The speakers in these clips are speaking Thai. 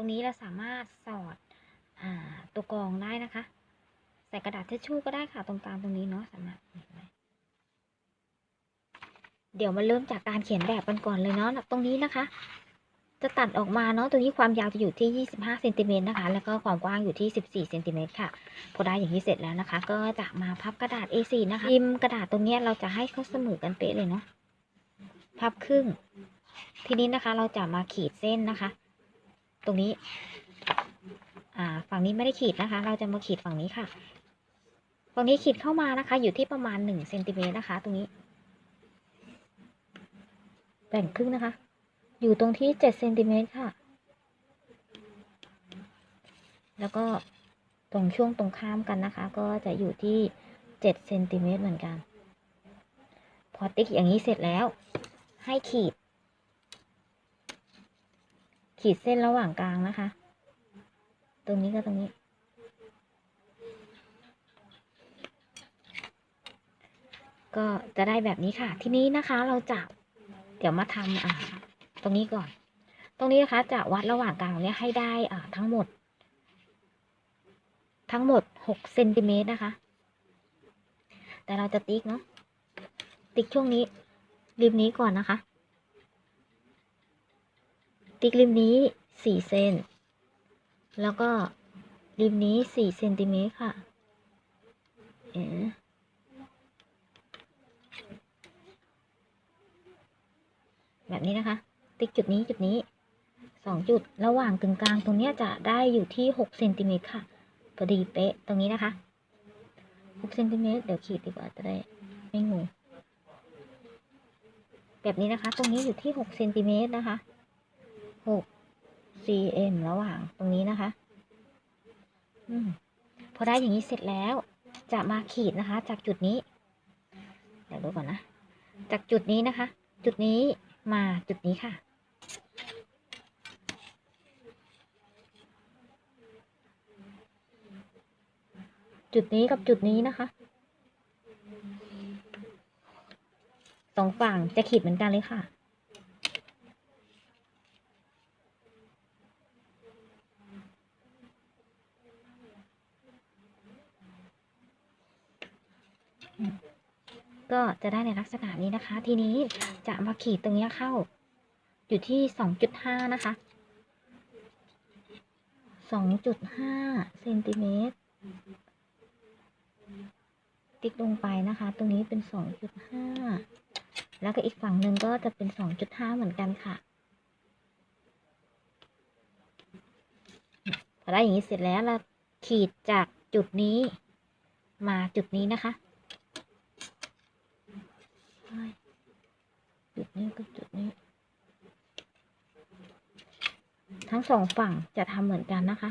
รงนี้เราสามารถสอดอตัวกรองได้นะคะ ใส่กระดาษทิชชู่ก็ได้ค่ะตรงกลางตรงนี้เนาะสามารถเห็นไหมเดี๋ยวมาเริ่มจากการเขียนแบบกันก่อนเลยเนาะตรงนี้นะคะ จะตัดออกมาเนาะตรงนี้ความยาวจะอยู่ที่ 25เซนติเมตรนะคะ แล้วก็ความกว้างอยู่ที่ 14เซนติเมตรค่ะ พอได้อย่างนี้เสร็จแล้วนะคะ ก็จะมาพับกระดาษ A4 นะคะพิมพ์กระดาษตรงนี้เราจะให้เขาเสมอกันเป๊ะเลยเนาะพับครึ่ง ทีนี้นะคะเราจะมาขีดเส้นนะคะ รงนี้ อ่า ฝั่งนี้ไม่ได้ขีดนะคะ เราจะมาขีดฝั่งนี้ค่ะฝั่งนี้ขีดเข้ามานะคะ อยู่ที่ประมาณหนึ่งเซนติเมตรนะคะ ตรงนี้ แบ่งครึ่งนะคะ อยู่ตรงที่เจ็ดเซนติเมตรค่ะ แล้วก็ตรงช่วงตรงข้ามกันนะคะ ก็จะอยู่ที่เจ็ดเซนติเมตรเหมือนกัน พอติ๊กอย่างนี้เสร็จแล้ว ให้ขีด ขีดเส้นระหว่างกลางนะคะ ตรงนี้กับตรงนี้ ก็จะได้แบบนี้ค่ะ ทีนี้นะคะเราจะเดี๋ยวมาทำอ่า ตรงนี้ก่อน ตรงนี้นะคะ จะวัดระหว่างกลางเนี่ยให้ได้อ่าทั้งหมด ทั้งหมดหกเซนติเมตรนะคะ แต่เราจะติ๊กเนาะติ๊กช่วงนี้ริมนี้ก่อนนะคะ ติ๊กริมนี้สี่เซน แล้วก็ริมนี้สี่เซนติเมตรค่ะเอ๋แบบนี้นะคะ ติ๊กจุดนี้จุดนี้สองจุด ระหว่างกึ่งกลางตรงเนี้ยจะได้อยู่ที่หกเซนติเมตรค่ะพอดีเป๊ะตรงนี้นะคะหกเซนติเมตร เดี๋ยวขีดดีกว่าจะได้ไม่งงแบบนี้นะคะ ตรงนี้อยู่ที่หกเซนติเมตรนะคะ หก cm ระหว่างตรงนี้นะคะอืมพอได้อย่างนี้เสร็จแล้ว จะมาขีดนะคะ จากจุดนี้ เดี๋ยวดูก่อนนะ จากจุดนี้นะคะ จุดนี้มาจุดนี้ค่ะ จุดนี้กับจุดนี้นะคะสองฝั่งจะขีดเหมือนกันเลยค่ะ ก็จะได้ในลักษณะนี้นะคะ ทีนี้จะมาขีดตรงนี้เข้า อยู่ที่สองจุดห้านะคะสองจุดห้าเซนติเมตรติ๊กลงไปนะคะ ตรงนี้เป็นสองจุดห้าแล้วก็อีกฝั่งหนึ่งก็จะเป็นสองจุดห้าเหมือนกันค่ะพอได้อย่างนี้เสร็จแล้วเราขีดจากจุดนี้มาจุดนี้นะคะ จุดนี้กับจุดนี้ ทั้งสองฝั่งจะทำเหมือนกันนะคะ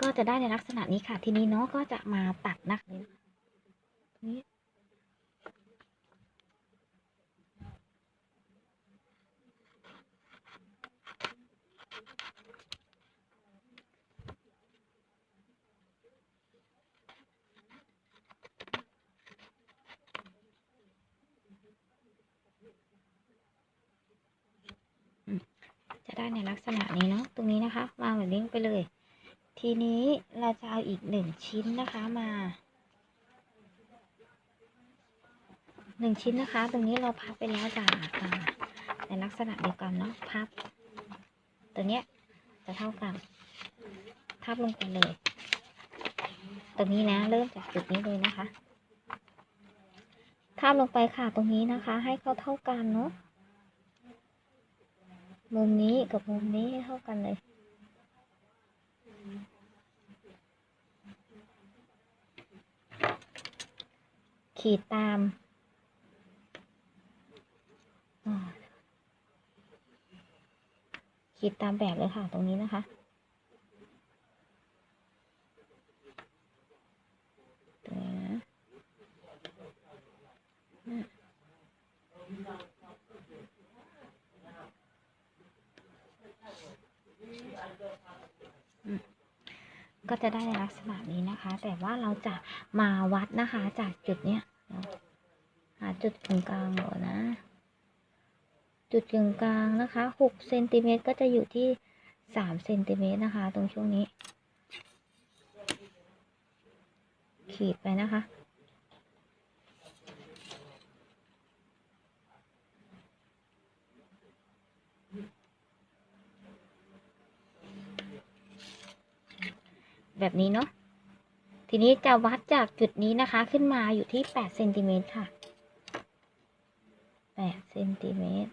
ก็จะได้ในลักษณะนี้ค่ะ ทีนี้เนาะก็จะมาตัดนะคะนี้อืมจะ ได้ในลักษณะนี้เนาะตรงนี้นะคะวาแบบนี้งไปเลย ทีนี้เราจะเอาอีกหนึ่งชิ้นนะคะมาหนึ่งชิ้นนะคะ ตรงนี้เราพับไปแล้วจ้ะอ่าในลักษณะเดียวกันเนาะพับ ตัวเนี้ยจะเท่ากันพับลงไปเลย ตรงนี้นะ เริ่มจากจุดนี้เลยนะคะทาบลงไปค่ะตรงนี้นะคะ ให้เขาเท่ากันเนาะ มุมนี้กับมุมนี้ให้เท่ากันเลยขีดตาม ขีดตามแบบเลยค่ะ ตรงนี้นะคะ ตรงนี้นะอะอืมก็จะ ได้ในลักษณะนี้นะคะ แต่ว่าเราจะมาวัดนะคะ จากจุดเนี้ยหาจุดกึ่งกลางก่อนนะ จุดกึ่งกลางนะคะหกเซนติเมตรก็จะอยู่ที่สามเซนติเมตรนะคะ ตรงช่วงนี้ ขีดไปนะคะ แบบนี้เนาะทีนี้จะวัดจากจุดนี้นะคะขึ้นมาอยู่ที่แปดเซนติเมตรค่ะแปดเซนติเมตร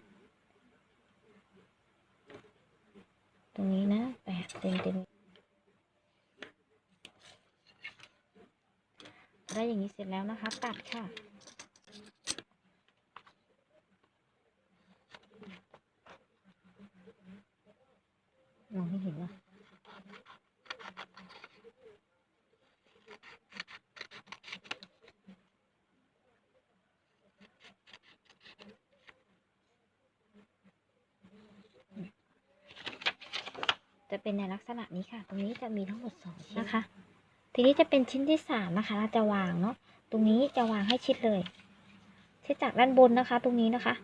ตรงนี้นะแปดเซนติเมตรได้อย่างนี้เสร็จแล้วนะคะ ตัดค่ะมองไม่เห็นว่ะ จะเป็นในลักษณะนี้ค่ะ ตรงนี้จะมีทั้งหมดสองชิ้นนะคะ ทีนี้จะเป็นชิ้นที่สามนะคะ เราจะวางเนาะ ตรงนี้จะวางให้ชิดเลย ชิดจากด้านบนนะคะ ตรงนี้นะคะ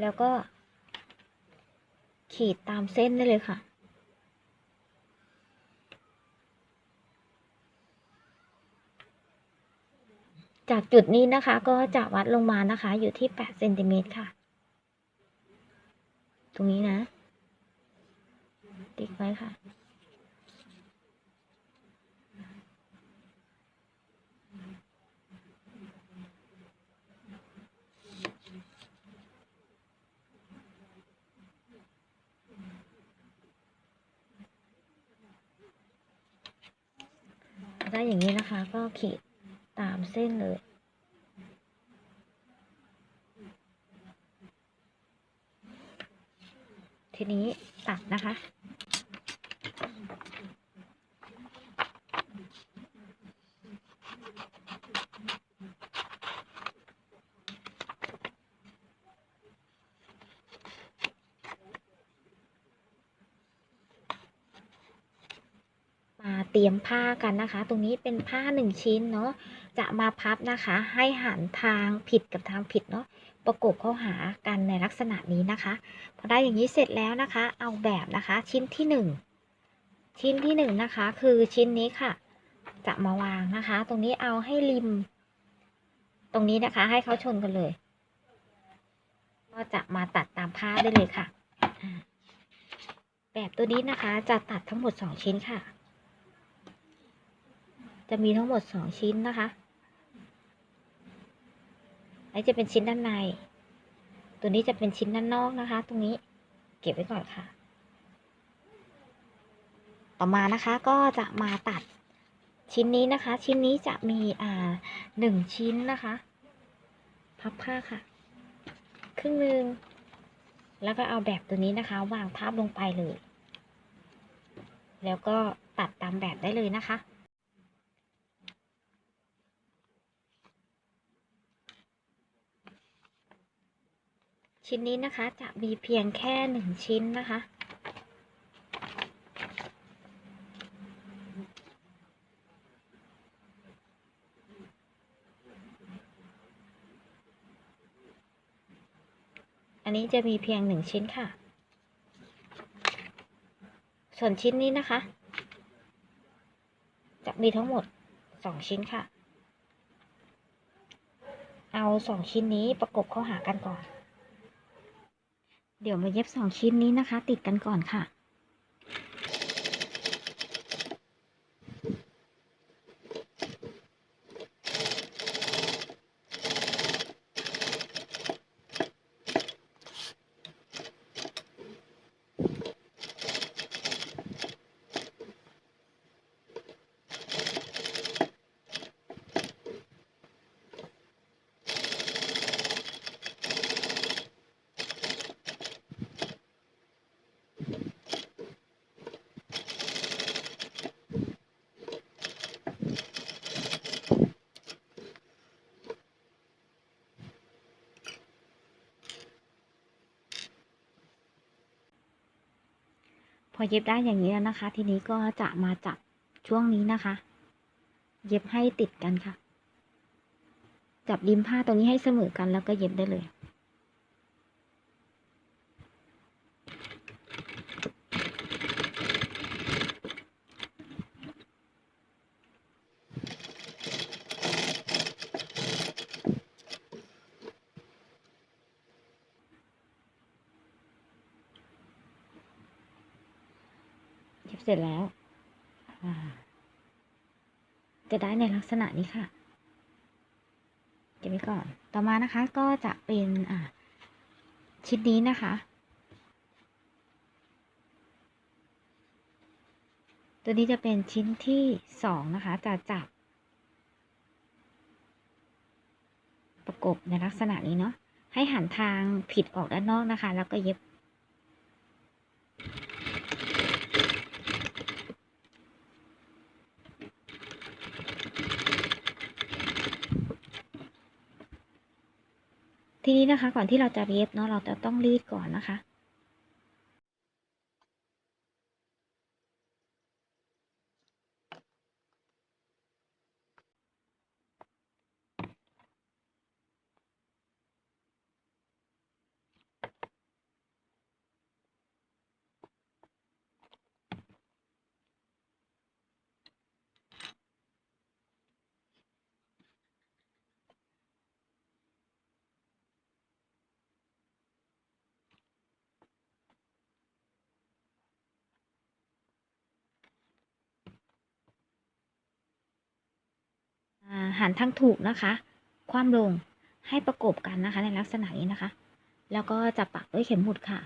แล้วก็ขีดตามเส้นได้เลยค่ะ จากจุดนี้นะคะก็จะวัดลงมานะคะอยู่ที่แปดเซนติเมตรค่ะ ตรงนี้นะ ติ๊กไว้ค่ะ ได้อย่างนี้นะคะก็ขีด ตามเส้นเลยทีนี้ตัดนะคะ มาเตรียมผ้ากันนะคะ ตรงนี้เป็นผ้าหนึ่งชิ้นเนาะ จะมาพับนะคะ ให้หันทางผิดกับทางผิดเนาะประกบเข้าหากันในลักษณะนี้นะคะพอได้อย่างนี้เสร็จแล้วนะคะ เอาแบบนะคะชิ้นที่หนึ่งชิ้นที่หนึ่งนะคะ คือชิ้นนี้ค่ะ จะมาวางนะคะ ตรงนี้เอาให้ริม ตรงนี้นะคะ ให้เขาชนกันเลย ก็จะมาตัดตามผ้าได้เลยค่ะ แบบตัวนี้นะคะจะตัดทั้งหมดสองชิ้นค่ะ จะมีทั้งหมดสองชิ้นนะคะอันนี้จะเป็นชิ้นด้านใน ตัวนี้จะเป็นชิ้นด้านนอกนะคะ ตรงนี้เก็บไว้ก่อนค่ะ ต่อมานะคะก็จะมาตัดชิ้นนี้นะคะ ชิ้นนี้จะมีอ่าหนึ่งชิ้นนะคะ พับผ้าค่ะ ครึ่งหนึ่งแล้วก็เอาแบบตัวนี้นะคะ วางทับลงไปเลย แล้วก็ตัดตามแบบได้เลยนะคะ ชิ้นนี้นะคะจะมีเพียงแค่หนึ่งชิ้นนะคะ อันนี้จะมีเพียงหนึ่งชิ้นค่ะ ส่วนชิ้นนี้นะคะ จะมีทั้งหมดสองชิ้นค่ะ เอาสองชิ้นนี้ประกบเข้าหากันก่อน เดี๋ยวมาเย็บสองชิ้นนี้นะคะ ติดกันก่อนค่ะ อเย็บได้อย่างนี้แล้วนะคะ ทีนี้ก็จะมาจับช่วงนี้นะคะ เย็บให้ติดกันค่ะจจับริมผ้าตรงนี้ให้เสมอกันแล้วก็เย็บได้เลย ร็จแล้วจะได้ในลักษณะนี้ค่ะเก็บไว้ก่อน ต่อมานะคะก็จะเป็นอ่าชิ้นนี้นะคะ ตัวนี้จะเป็นชิ้นที่สองนะคะ จะจับ ประกบในลักษณะนี้เนาะ ให้หันทางผิดออกด้านนอกนะคะ แล้วก็เย็บ ทีนี้นะคะ ก่อนที่เราจะเย็บเนาะเราจะต้องรีดก่อนนะคะ อ่าหันทางถูกนะคะ คว่ำลงให้ประกบกันนะคะ ในลักษณะนี้นะคะ แล้วก็จะปักด้วยเข็มหมุดค่ะ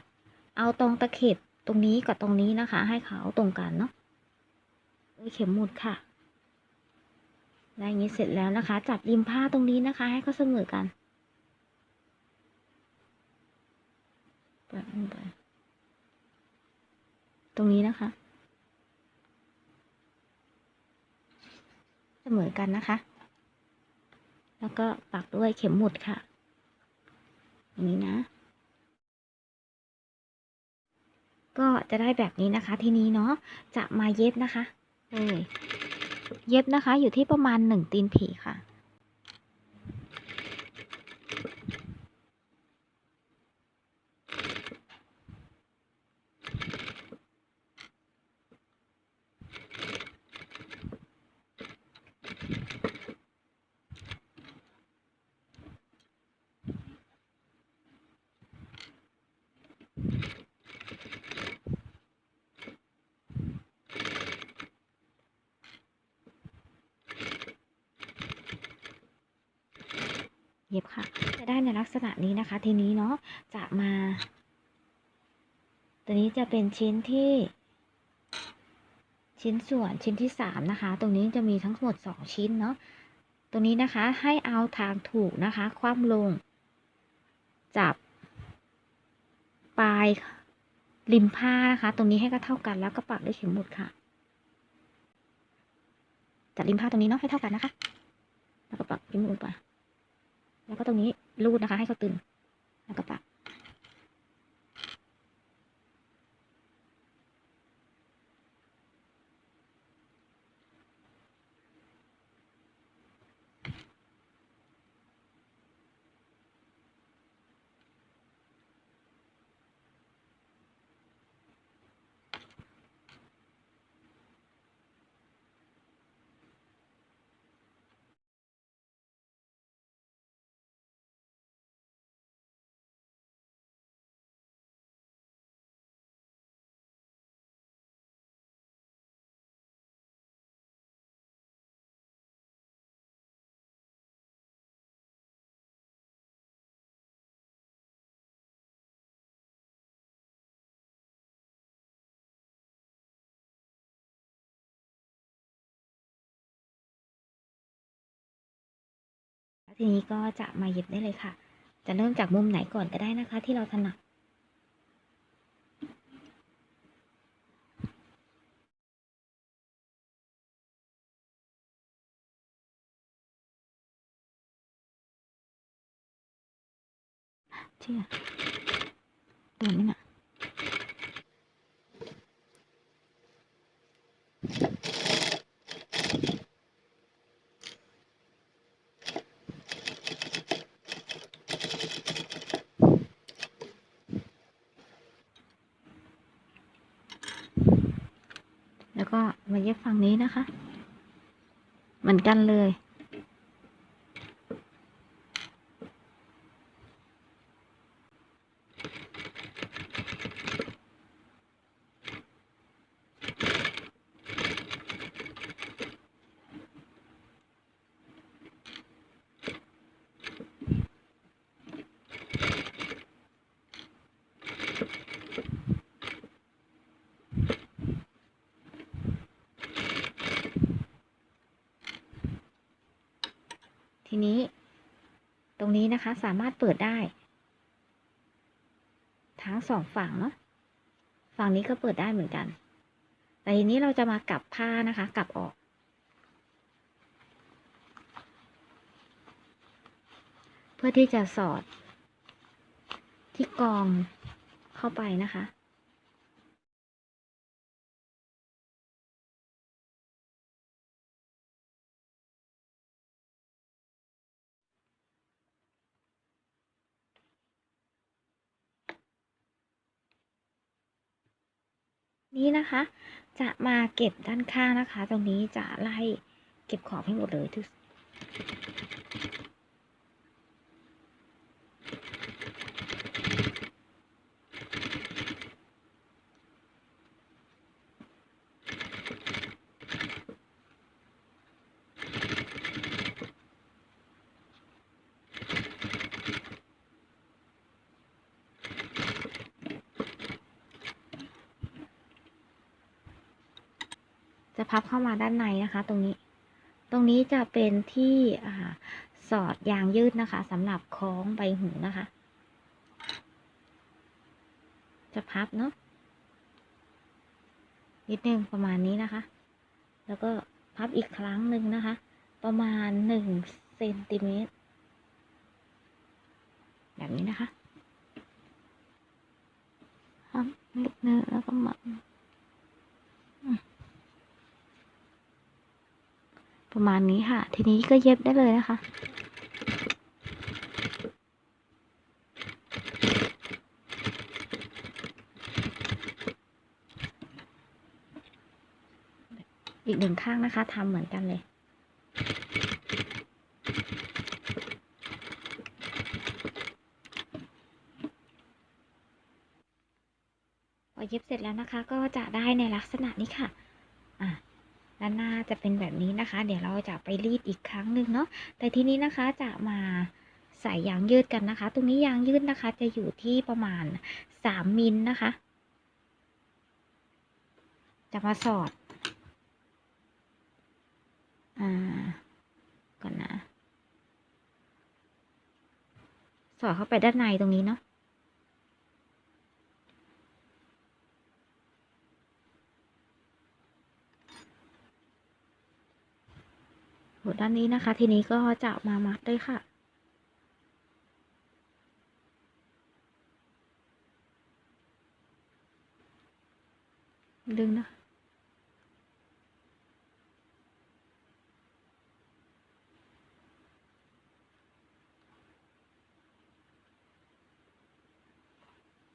เอาตรงตะเข็บตรงนี้กับตรงนี้นะคะ ให้เขาตรงกันเนาะด้วยเข็มหมุดค่ะได้อย่างนี้เสร็จแล้วนะคะ จับริมผ้าตรงนี้นะคะ ให้เขาเสมอกันแปไปตรงนี้นะคะ เสมอกันนะคะ แล้วก็ปักด้วยเข็มหมุดค่ะ อย่างนี้นะ ก็จะได้แบบนี้นะคะ ทีนี้เนาะจะมาเย็บนะคะเลยเย็บนะคะอยู่ที่ประมาณหนึ่งตีนผีค่ะ เย็บค่ะ จะได้ในลักษณะนี้นะคะ ทีนี้เนาะจะมา ตัวนี้จะเป็นชิ้นที่ ชิ้นส่วนชิ้นที่สามนะคะ ตรงนี้จะมีทั้งหมดสองชิ้นเนาะตรงนี้นะคะให้เอาทางถูกนะคะ คว่ำลง จับ ปลายริมผ้านะคะ ตรงนี้ให้ก็เท่ากันแล้วก็ปักด้วยเข็มหมุดค่ะจับริมผ้าตรงนี้เนาะให้เท่ากันนะคะ แล้วก็ปักริมหมุดไป แล้วก็ตรงนี้รูดนะคะ ให้เขาตึงแล้วก็ปัก แล้วทีนี้ก็จะมาเย็บได้เลยค่ะ จะเริ่มจากมุมไหนก่อนก็ได้นะคะ ที่เราถนัดเชื่อโดนไหมน่ะ มาเย็บฝั่งนี้นะคะ เหมือนกันเลย ทีนี้ ตรงนี้นะคะสามารถเปิดได้ ทั้งสองฝั่งเนาะฝั่งนี้ก็เปิดได้เหมือนกัน แต่ทีนี้เราจะมากลับผ้านะคะกลับออก เพื่อที่จะสอดที่กองเข้าไปนะคะ นี้นะคะ จะมาเก็บด้านข้างนะคะ ตรงนี้จะไล่เก็บของให้หมดเลยทุก พับเข้ามาด้านในนะคะ ตรงนี้ ตรงนี้จะเป็นที่สอดยางยืดนะคะสำหรับคล้องใบหูนะคะ จะพับเนาะนิดนึงประมาณนี้นะคะ แล้วก็พับอีกครั้งหนึ่งนะคะ ประมาณหนึ่งเซนติเมตรแบบนี้นะคะพับนิดนึงแล้วก็หมัด ประมาณนี้ค่ะ ทีนี้ก็เย็บได้เลยนะคะอีกหนึ่งข้างนะคะทำเหมือนกันเลย พอเย็บเสร็จแล้วนะคะ ก็จะได้ในลักษณะนี้ค่ะอะ ด้านหน้าจะเป็นแบบนี้นะคะ เดี๋ยวเราจะไปรีดอีกครั้งหนึ่งเนาะแต่ทีนี้นะคะจะมาใส่ยางยืดกันนะคะ ตรงนี้ยางยืดนะคะ จะอยู่ที่ประมาณสามมิลนะคะ จะมาสอด อ่า ก่อนนะ สอดเข้าไปด้านในตรงนี้เนาะ หัวด้านนี้นะคะ ทีนี้ก็จะมามัดด้วยค่ะ ดึงนะ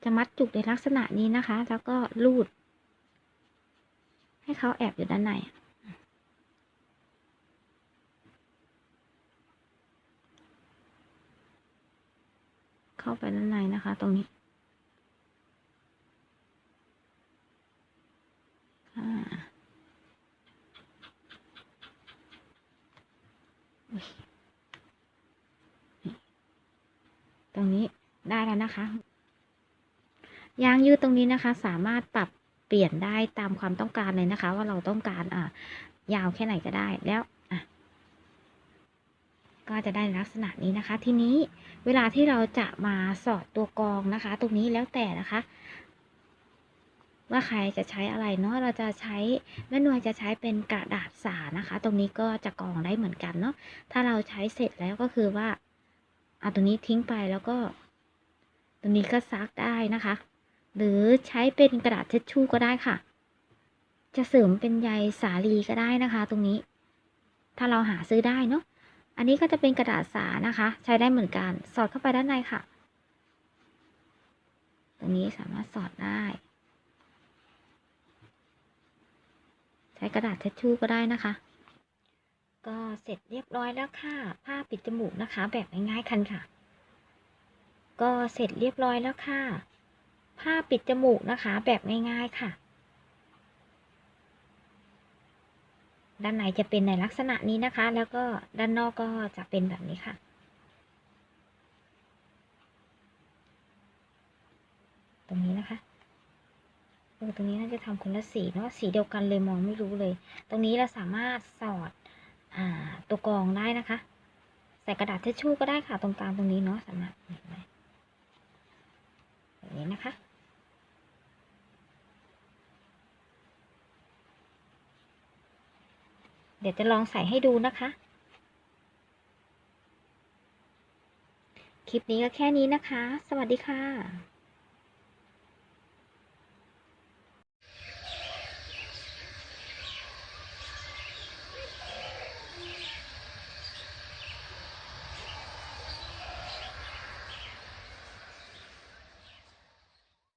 จะมัดจุกในลักษณะนี้นะคะ แล้วก็ลูด ให้เขาแอบอยู่ด้านใน เข้าไปด้านในนะคะ ตรงนี้ตรงนี้ได้แล้วนะคะ ยางยืดตรงนี้นะคะ สามารถปรับเปลี่ยนได้ตามความต้องการเลยนะคะ ว่าเราต้องการอ่ายาวแค่ไหนก็ได้แล้ว ก็จะได้ลักษณะนี้นะคะ ทีนี้เวลาที่เราจะมาสอดตัวกองนะคะ ตรงนี้แล้วแต่นะคะว่าใครจะใช้อะไรเนาะ เราจะใช้แม่นวยจะใช้เป็นกระดาษสานะคะ ตรงนี้ก็จะกรองได้เหมือนกันเนาะ ถ้าเราใช้เสร็จแล้วก็คือว่าเอาตรงนี้ทิ้งไปแล้วก็ ตรงนี้ก็ซักได้นะคะ หรือใช้เป็นกระดาษเช็ดชู่ก็ได้ค่ะ จะเสริมเป็นใยสาลีก็ได้นะคะ ตรงนี้ ถ้าเราหาซื้อได้เนาะ อันนี้ก็จะเป็นกระดาษสานะคะ ใช้ได้เหมือนกัน สอดเข้าไปด้านในค่ะ ตรงนี้สามารถสอดได้ ใช้กระดาษเช็ดชู่ก็ได้นะคะ ก็เสร็จเรียบร้อยแล้วค่ะ ผ้าปิดจมูกนะคะ แบบง่ายๆคันค่ะ ก็เสร็จเรียบร้อยแล้วค่ะ ผ้าปิดจมูกนะคะ แบบง่ายๆค่ะ ด้านในจะเป็นในลักษณะนี้นะคะ แล้วก็ด้านนอกก็จะเป็นแบบนี้ค่ะ ตรงนี้นะคะเออตรงนี้น่าจะทำคนละสีเนาะสีเดียวกันเลยมองไม่รู้เลย ตรงนี้เราสามารถสอดอ่าตัวกรองได้นะคะ ใส่กระดาษทิชชู่ก็ได้ค่ะตรงกลางตรงนี้เนาะสามารถแบบนี้นะคะ เดี๋ยวจะลองใส่ให้ดูนะคะ คลิปนี้ก็แค่นี้นะคะ สวัสดีค่ะ